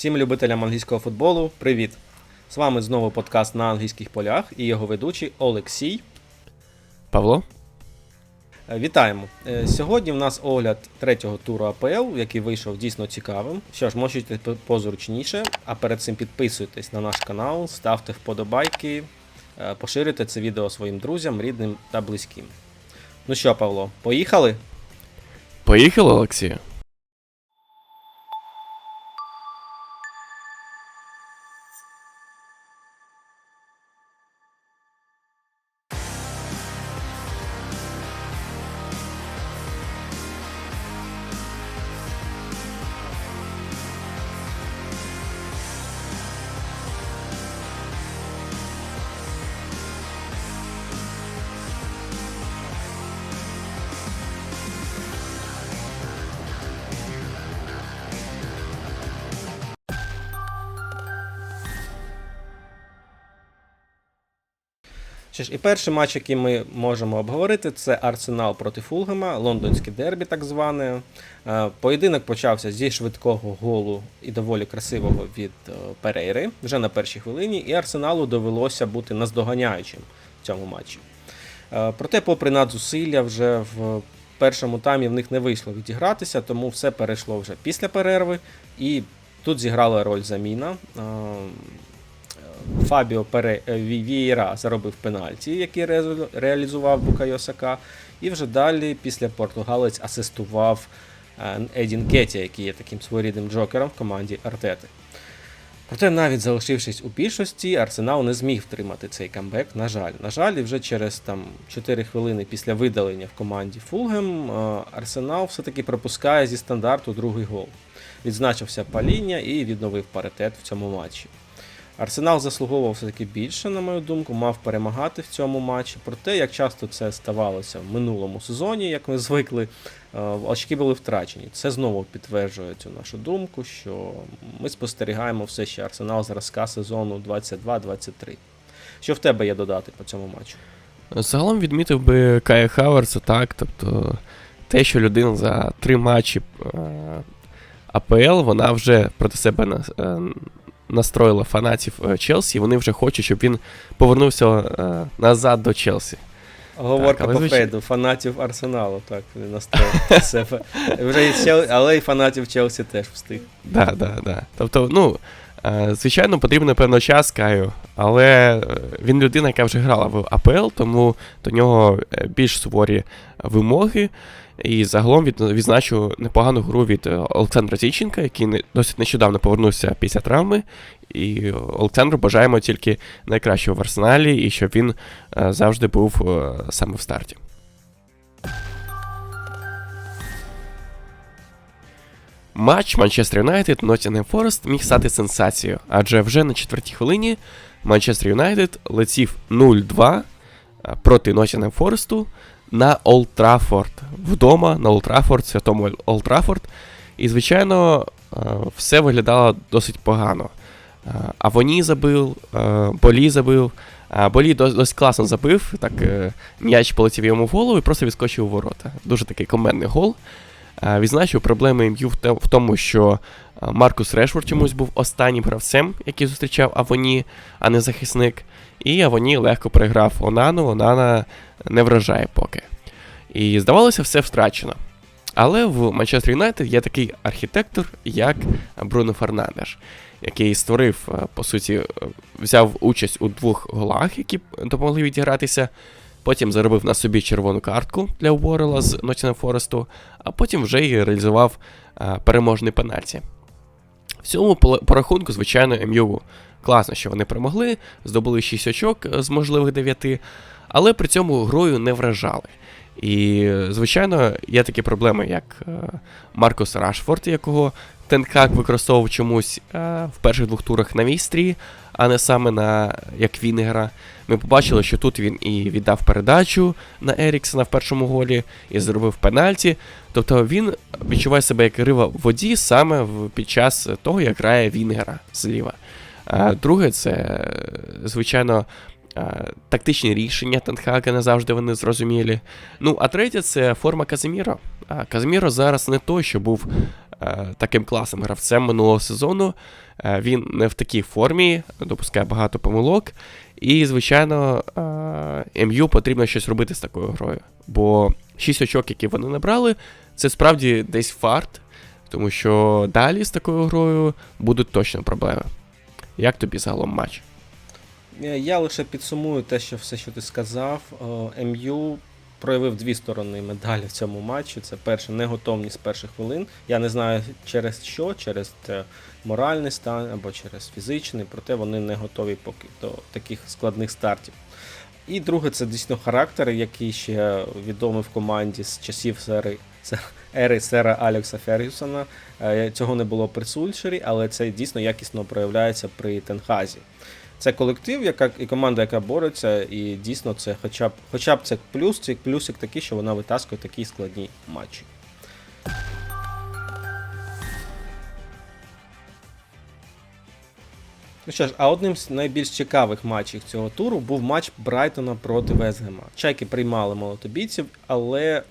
Всім любителям англійського футболу, привіт! З вами знову подкаст на англійських полях і його ведучий Олексій. Павло? Е, Вітаємо! Е, Сьогодні в нас огляд третього туру АПЛ, який вийшов дійсно цікавим. Що ж, можете позручніше, а перед цим підписуйтесь на наш канал, ставте вподобайки, е, поширюйте це відео своїм друзям, рідним та близьким. Ну що, Павло, поїхали? Поїхали, Олексію? Що ж, і перший матч, який ми можемо обговорити, це Арсенал проти Фулгема, лондонське дербі, так зване. Е, Поєдинок почався зі швидкого голу і доволі красивого від е, Перейри вже на першій хвилині, і Арсеналу довелося бути наздоганяючим в цьому матчі. Е, Проте, попри надзусилля, вже в першому таймі в них не вийшло відігратися, тому все перейшло вже після перерви. І тут зіграла роль заміна. Фабіо Пере... е, Вієра заробив пенальті, який реалізував Букайо Сака. І вже далі, після португалець асистував е, Едін Кеті, який є таким своєрідним джокером в команді Артети. Проте, навіть залишившись у більшості, Арсенал не зміг втримати цей камбек. На жаль, на жаль, і вже через там 4 хвилини після видалення в команді Фулгем е, Арсенал все-таки пропускає зі стандарту другий гол. Відзначився паління і відновив паритет в цьому матчі. Арсенал заслуговував все-таки більше, на мою думку, мав перемагати в цьому матчі. Проте, як часто це ставалося в минулому сезоні, як ми звикли, е, очки були втрачені. Це знову підтверджує цю нашу думку, що ми спостерігаємо все ще Арсенал зразка сезону 22-23. Що в тебе є додати по цьому матчу? Загалом відмітив би Кая Хаверса так, тобто те, що людина за три матчі е, АПЛ, вона вже проти себе е, настроїла фанатів е, Челсі, і вони вже хочуть, щоб він повернувся е, назад до Челсі. Говорка так, по звичай... Фейду, фанатів Арсеналу, так, він настроїв себе. Вже і Чел... Але і фанатів Челсі теж встиг. Да, да, да. Тобто, ну, звичайно, потрібно певно час Каю, але е, він людина, яка вже грала в АПЛ, тому до нього е, більш суворі вимоги. І загалом відзначу непогану гру від е, Олександра Зіченка, який досить нещодавно повернувся після травми. І Олександру бажаємо тільки найкращого в арсеналі, і щоб він е, завжди був е, саме в старті. Матч Манчестер Юнайтед Ноттінгем Форест міг стати сенсацією, адже вже на четвертій хвилині Манчестер Юнайтед летів 0-2 проти Ноттінгем Форесту на Олд Траффорд. Вдома на Олд Траффорд, святому Олд Траффорд. І, звичайно, все виглядало досить погано. А, Авоні забив, Болі забив. Болі дос- досить класно забив, так е, м'яч полетів йому в голову і просто відскочив у ворота. Дуже такий комендний гол. Е, Відзначив проблеми МЮ в тому, що е, Маркус Решфорд чомусь був останнім гравцем, який зустрічав Авоні, а не захисник. І Авоні легко переграв Онану, Онана не вражає поки. І здавалося, все втрачено. Але в Манчестер Юнайтед є такий архітектор, як Бруно Фернандеш, який створив, е, по суті, взяв участь у двох голах, які допомогли відігратися. Потім заробив на собі червону картку для Уоррела з Ноттінгем Форесту, а потім вже і реалізував а, переможний пенальті. В цьому поле- по рахунку, звичайно, МЮ класно, що вони перемогли, здобули 6 очок е, з можливих 9, але при цьому грою не вражали. І, е, звичайно, є такі проблеми, як е, Маркус Рашфорд, якого Тенхак використовував чомусь е, в перших двох турах на вістрі, а не саме на як Вінгера. Ми побачили, що тут він і віддав передачу на Еріксона в першому голі, і зробив пенальті. Тобто він відчуває себе як риба в воді саме під час того, як грає Вінгера зліва. А друге, це, звичайно, тактичні рішення Тенхага не завжди вони зрозумілі. Ну, а третє це форма Казиміро. А Казиміро зараз не той, що був таким класним гравцем минулого сезону. Е, він не в такій формі, допускає багато помилок. І, звичайно, е, МЮ потрібно щось робити з такою грою. Бо 6 очок, які вони набрали, це справді десь фарт, тому що далі з такою грою будуть точно проблеми. Як тобі загалом матч? Е, Я лише підсумую те, що все, що ти сказав. Е, МЮ проявив дві сторони медалі в цьому матчі. Це перше, неготовність з перших хвилин. Я не знаю через що, через моральний стан або через фізичний, проте вони не готові поки до таких складних стартів. І друге, це дійсно характер, який ще відомий в команді з часів сери, се- ери сера Алекса Фергюсона. Е, Цього не було при Сульшері, але це дійсно якісно проявляється при Тенхазі. Це колектив, яка і команда, яка бореться, і дійсно це хоча б хоча б це плюс, це плюсик такий, що вона витаскує такі складні матчі. Ну що ж, а одним з найбільш цікавих матчів цього туру був матч Брайтона проти Вестгема. Чайки приймали молотобійців, але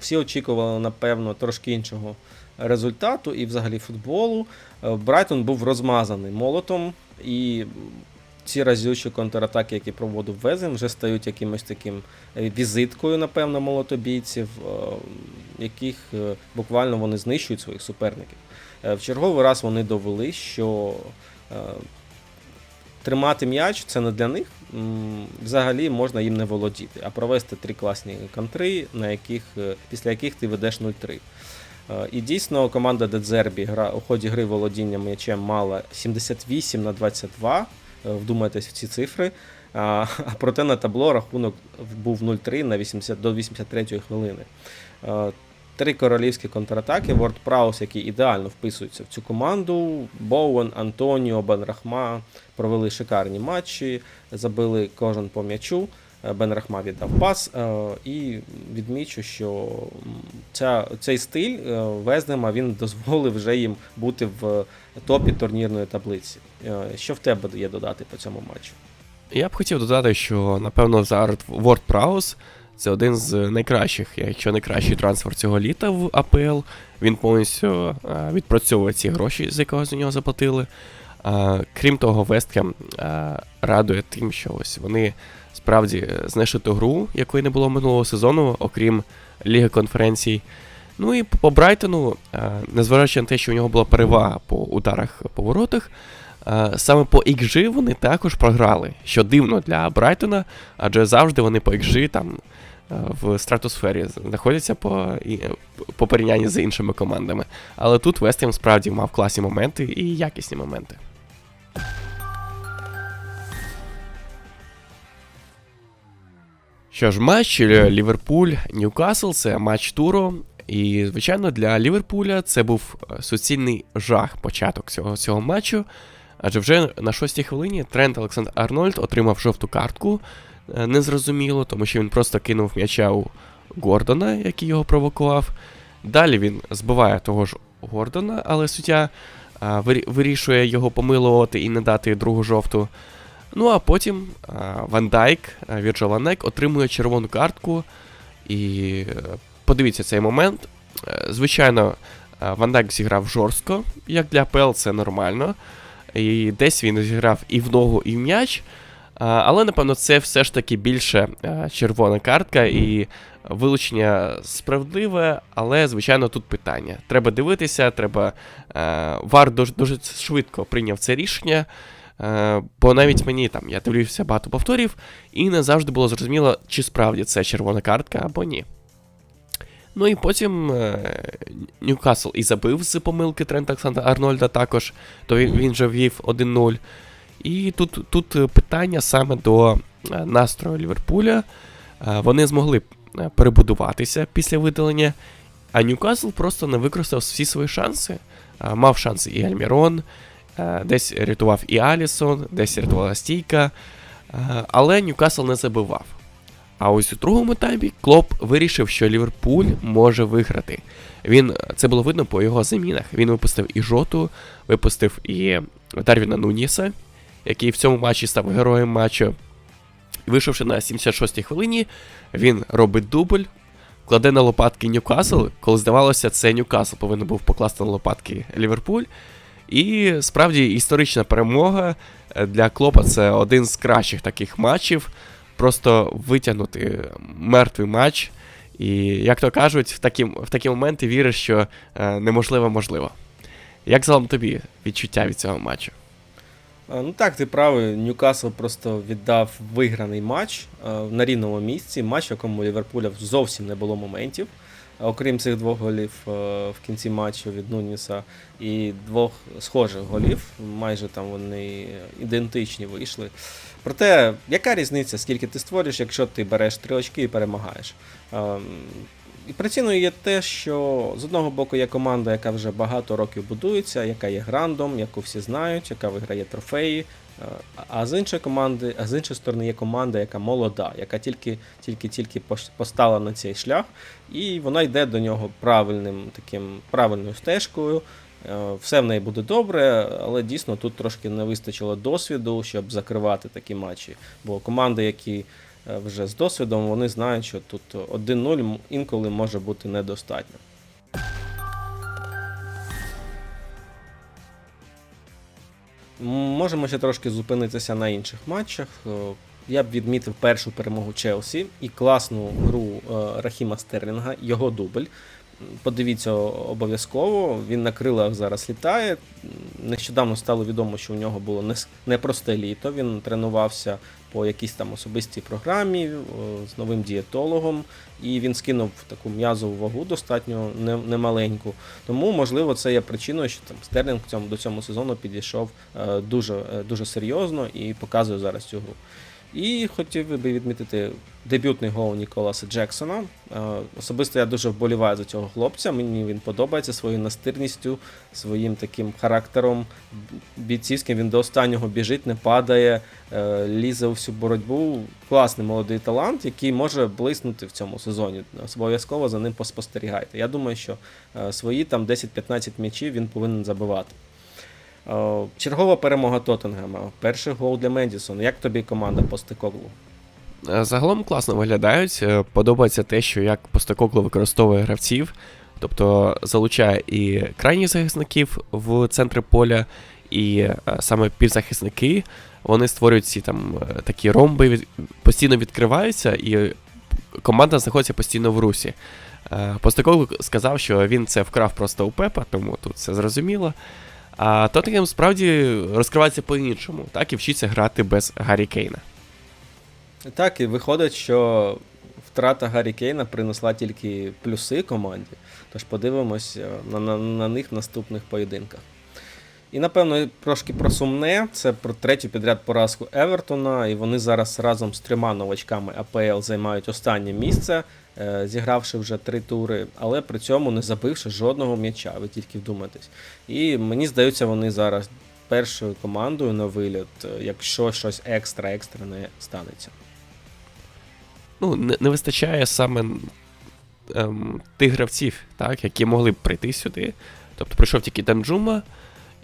всі очікували, напевно, трошки іншого результату і взагалі футболу. Е, Брайтон був розмазаний молотом, і ці разючі контратаки, які проводив Везем, вже стають якимось таким е, візиткою, напевно, молотобійців, е, яких е, буквально вони знищують своїх суперників. В черговий раз вони довели, що тримати м'яч це не для них. Взагалі можна їм не володіти, а провести три класні контри, на яких, після яких ти ведеш 0-3. Е, І дійсно команда Дедзербі у ході гри володіння м'ячем мала 78 на 22. Е, Вдумайтесь в ці цифри. А, проте на табло рахунок був 0-3 на 80, до 83 хвилини. Е, Три королівські контратаки. Ворд Праус, який ідеально вписується в цю команду. Боуен, Антоніо, Бенрахма провели шикарні матчі, забили кожен по м'ячу. Е, Бен Рахма віддав пас. е, І відмічу, що ця, цей стиль е, Везнема він дозволив вже їм бути в топі турнірної таблиці. Що в тебе є додати по цьому матчу? Я б хотів додати, що напевно зараз Word Prowse це один з найкращих, якщо не кращий трансфер цього літа в АПЛ. Він повністю відпрацьовує ці гроші, з якого за нього заплатили. Крім того, Вестхем радує тим, що ось вони справді знайшли ту гру, якої не було минулого сезону, окрім Ліги конференцій. Ну і по Брайтону, е, незважаючи на те, що у нього була перевага по ударах по воротах, е, саме по XG вони також програли, що дивно для Брайтона, адже завжди вони по XG там е, в стратосфері знаходяться по, по порівнянні з іншими командами. Але тут Вестем справді мав класні моменти і якісні моменти. Що ж, матч е, Ліверпуль-Ньюкасл це матч туру. І, звичайно, для Ліверпуля це був е, суцільний жах початок цього, цього матчу. Адже вже на шостій хвилині Трент Олександр Арнольд отримав жовту картку е, незрозуміло, тому що він просто кинув м'яча у Гордона, який його провокував. Далі він збиває того ж Гордона, але суддя вирішує його помилувати і не дати другу жовту. Ну а потім а, Ван Дайк, а, Вірджил Ван отримує червону картку. І е, подивіться цей момент. Е, Звичайно, Ван Дайк зіграв жорстко, як для АПЛ, це нормально. І десь він зіграв і в ногу, і в м'яч. Але, напевно, це все ж таки більше е, червона картка і вилучення справедливе, але, звичайно, тут питання. Треба дивитися, треба. Е, Вар дуже, дуже швидко прийняв це рішення. Е, бо навіть мені там я дивився багато повторів, і не завжди було зрозуміло, чи справді це червона картка або ні. Ну і потім е, Ньюкасл і забив з помилки Трента Олександра Арнольда також, то він, же ввів 1-0. І тут, тут питання саме до е, настрою Ліверпуля. Вони змогли перебудуватися після видалення, а Ньюкасл просто не використав всі свої шанси. Мав шанси і Альмірон, десь рятував і Алісон, десь рятувала стійка. Е, Але Ньюкасл не забивав. А ось у другому таймі Клоп вирішив, що Ліверпуль може виграти. Він це було видно по його замінах. Він випустив і Жоту, випустив і Дарвіна Нуніса, який в цьому матчі став героєм матчу. Вийшовши на 76-й хвилині, він робить дубль, кладе на лопатки Ньюкасл, коли здавалося, це Ньюкасл повинен був покласти на лопатки Ліверпуль. І справді історична перемога е, для Клопа це один з кращих таких матчів. Просто витягнути мертвий матч. І, як то кажуть, в такі, в такі моменти віриш, що е, неможливо можливо. Як загалом тобі відчуття від цього матчу? А, Ну так, ти правий. Ньюкасл просто віддав виграний матч е, на рівному місці. Матч, в якому Ліверпуля зовсім не було моментів. Окрім цих двох голів е, в кінці матчу від Нуніса і двох схожих голів, майже там вони ідентичні вийшли. Проте, яка різниця, скільки ти створюєш, якщо ти береш три очки і перемагаєш? І причиною є те, що з одного боку є команда, яка вже багато років будується, яка є грандом, яку всі знають, яка виграє трофеї. Е, А з іншої команди, а з іншої сторони є команда, яка молода, яка тільки тільки тільки пош- постала на цей шлях, і вона йде до нього правильним таким правильною стежкою. Е, Все в неї буде добре, але дійсно тут трошки не вистачило досвіду, щоб закривати такі матчі. Бо команди, які вже з досвідом, вони знають, що тут 1-0 інколи може бути недостатньо. Можемо ще трошки зупинитися на інших матчах. Е, Я б відмітив першу перемогу Челсі і класну гру е, Рахіма Стерлінга, його дубль. Подивіться обов'язково, він на крилах зараз літає. Нещодавно стало відомо, що у нього було непросте літо. Він тренувався по якійсь там особистій програмі з новим дієтологом, і він скинув таку м'язову вагу достатньо немаленьку. Тому, можливо, це є причиною, що там Стерлінг до цього сезону підійшов е, дуже, е, дуже серйозно і показує зараз цю гру. І хотів би відмітити дебютний гол Ніколаса Джексона. Е, Особисто я дуже вболіваю за цього хлопця. Мені він подобається своєю настирністю, своїм таким характером бійцівським. Він до останнього біжить, не падає, е, лізе у всю боротьбу. Класний молодий талант, який може блиснути в цьому сезоні. Обов'язково за ним поспостерігайте. Я думаю, що е, свої там 10-15 м'ячів він повинен забивати. Е, Чергова перемога Тоттенгема. Перший гол для Мендісона. Як тобі команда Постикоглу? Е, Загалом класно виглядають. Е, Подобається те, що як Постекогло використовує гравців, тобто залучає і крайніх захисників в центри поля, і саме півзахисники вони створюють ці там такі ромби, постійно відкриваються, і команда знаходиться постійно в русі. Е, сказав, що він це вкрав просто у Пепа, тому тут все зрозуміло. А Тоттенгем справді розкривається по-іншому, так і вчиться грати без Гаррі Кейна. Так, і виходить, що втрата Гаррі Кейна принесла тільки плюси команді. Тож подивимось е, на, на, на них в наступних поєдинках. І напевно трошки про сумне. Це про третю підряд поразку Евертона. І вони зараз разом з трьома новачками АПЛ займають останнє місце, е, зігравши вже три тури, але при цьому не забивши жодного м'яча. Ви тільки вдумайтесь. І мені здається, вони зараз першою командою на виліт, е, якщо щось екстра-екстра не станеться. ну, не, не вистачає саме ем, тих гравців, так, які могли б прийти сюди. Тобто прийшов тільки Данджума,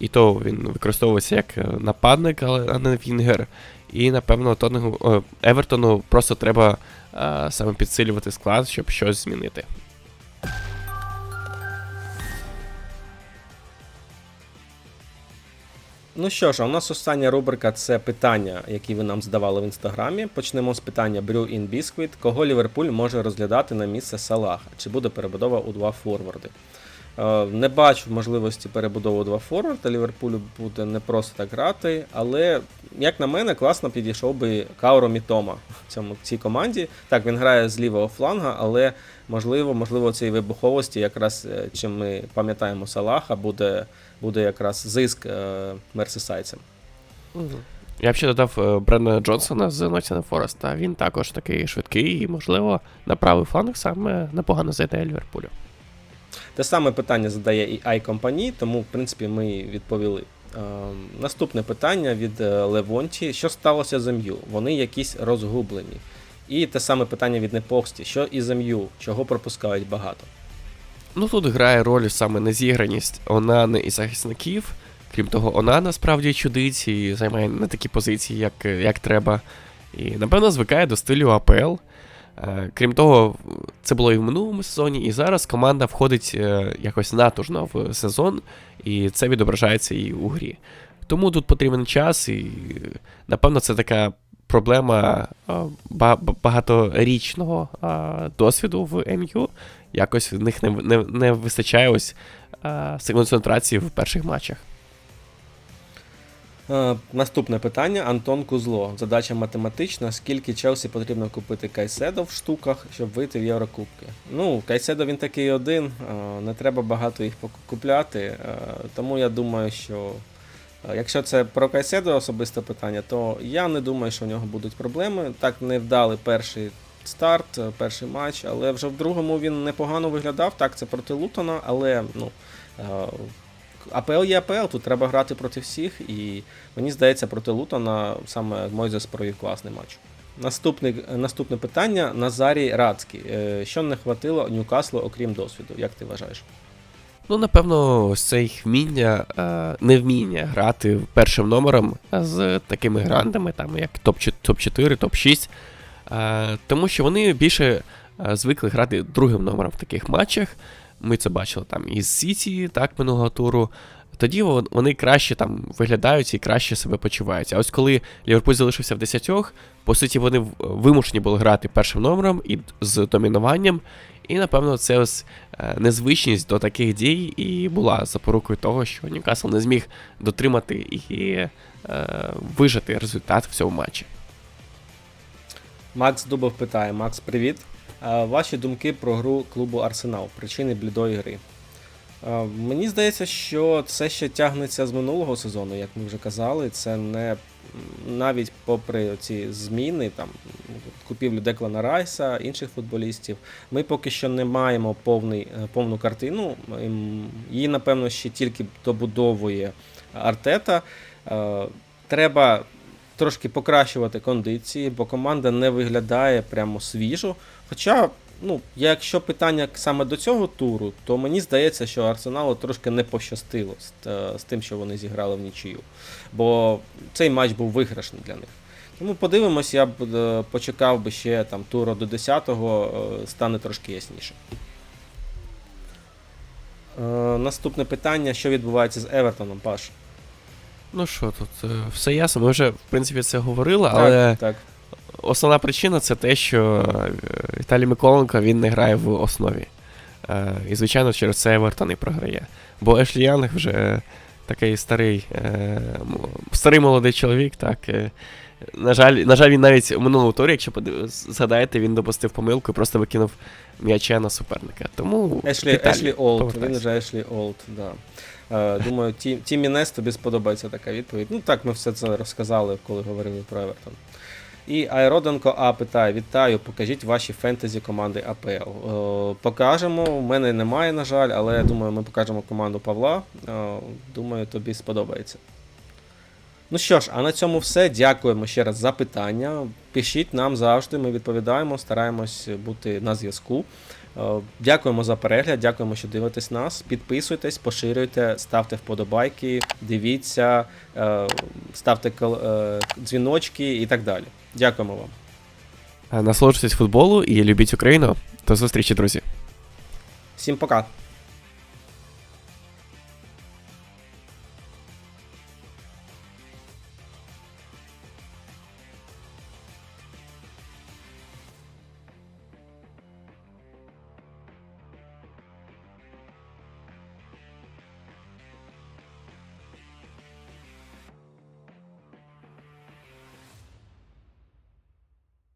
і то він використовується як е, нападник, але а не Вінгер. І, напевно, Тоттенгу, о, Евертону просто треба е, саме підсилювати склад, щоб щось змінити. Ну що ж, а у нас остання рубрика це питання, які ви нам задавали в інстаграмі. Почнемо з питання Brew in Biscuit. Кого Ліверпуль може розглядати на місце Салаха? Чи буде перебудова у два форварди? Е, Не бачу можливості перебудови у два форварда. Ліверпулю буде не просто так грати, але, як на мене, класно підійшов би Кауро Мітома в цьому в цій команді. Так, він грає з лівого фланга, але можливо, можливо, цієї вибуховості, якраз е, чим ми пам'ятаємо Салаха, буде, буде якраз зиск е, мерсисайцям. Я б ще додав е, Бренда Джонсона з Nottingham Forest, а він також такий швидкий і, можливо, на правий фланг саме непогано зайде Ліверпулю. Те саме питання задає і iCompany, тому, в принципі, ми відповіли. Е, наступне питання від е, Левонті. Що сталося з МЮ? Вони якісь розгублені. І те саме питання від Непоксті. Що із МЮ? Чого пропускають багато? Ну тут грає роль саме незіграність Онани і захисників. Крім того, Онана справді чудить і займає не такі позиції, як, як треба. І напевно звикає до стилю АПЛ. Е, Крім того, це було і в минулому сезоні, і зараз команда входить е, якось натужно в сезон, і це відображається і у грі. Тому тут потрібен час, і напевно це така проблема ба- багаторічного досвіду в МЮ. Якось в них не, не, не вистачає ось концентрації в перших матчах. Е, наступне питання. Антон Кузло. Задача математична. Скільки Челсі потрібно купити Кайседо в штуках, щоб вийти в Єврокубки? Ну, Кайседо він такий один, е, не треба багато їх купляти. е, Тому я думаю, що якщо це про Кайседо особисте питання, то я не думаю, що в нього будуть проблеми. Так не вдали перший старт, перший матч, але вже в другому він непогано виглядав. Так, це проти Лутона, але ну. Е, АПЛ є АПЛ, тут треба грати проти всіх, і мені здається, проти Лутона саме Мойзес провів класний матч. Наступне, наступне питання Назарій Рацький. Е, Що не хватило Ньюкаслу, окрім досвіду? Як ти вважаєш? Ну, напевно, ось це їх вміння, е, невміння грати першим номером з такими грандами, там як топ-4, топ-6. Е, тому що вони більше е, звикли грати другим номером в таких матчах. Ми це бачили там із Сіті, так, минулого туру. Тоді вони краще там виглядають і краще себе почувають. А ось коли Ліверпуль залишився в 10, по суті, вони вимушені були грати першим номером і з домінуванням. І, напевно, це ось е, незвичність до таких дій і була запорукою того, що Ньюкасл не зміг дотримати і е, вижити результат в цьому матчі. Макс Дубов питає: Макс, привіт. Ваші думки про гру клубу Арсенал, причини блідої гри. Мені здається, що це ще тягнеться з минулого сезону, як ми вже казали. Це не навіть попри ці зміни, там купівлю Деклана Райса, інших футболістів. Ми поки що не маємо повний, е, повну картину. Ем, Її, напевно, ще тільки добудовує Артета. Е, Треба трошки покращувати кондиції, бо команда не виглядає прямо свіжо. Хоча, ну, якщо питання саме до цього туру, то мені здається, що Арсеналу трошки не пощастило з, е, з тим, що вони зіграли в нічию. Бо цей матч був виграшний для них. Тому подивимось, я б е, почекав би ще там туру до 10-го, е, стане трошки ясніше. Е, наступне питання: що відбувається з Евертоном, Паш? Ну що тут, е, все ясно. Ми вже, в принципі, це говорили, але Так, так. основна причина це те, що е, Віталій Миколенко він не грає в основі. Е, І, звичайно, через це Евертон і програє. Бо Ешлі Янг вже такий старий, старий молодий чоловік, так. На жаль, на жаль, він навіть у минулому турі, якщо згадаєте, він допустив помилку і просто викинув м'яча на суперника. Тому Ешлі, Ешлі Олд, він вже Ешлі Олд, да. Е, думаю, Ті- Тімі Нес тобі сподобається така відповідь. Ну так, ми все це розказали, коли говорили про Евертон. І Айроденко А питає: Вітаю, покажіть ваші фентезі команди АПЛ. Е, покажемо. У мене немає, на жаль, але я думаю, ми покажемо команду Павла. Е, думаю, тобі сподобається. Ну що ж, а на цьому все. Дякуємо ще раз за питання. Пишіть нам завжди, ми відповідаємо, стараємось бути на зв'язку. Е, Дякуємо за перегляд, дякуємо, що дивитесь нас. Підписуйтесь, поширюйте, ставте вподобайки, дивіться, е, ставте е, дзвіночки і так далі. Дякуємо вам. Насолоджуйтесь футболу і любіть Україну. До зустрічі, друзі. Всім пока!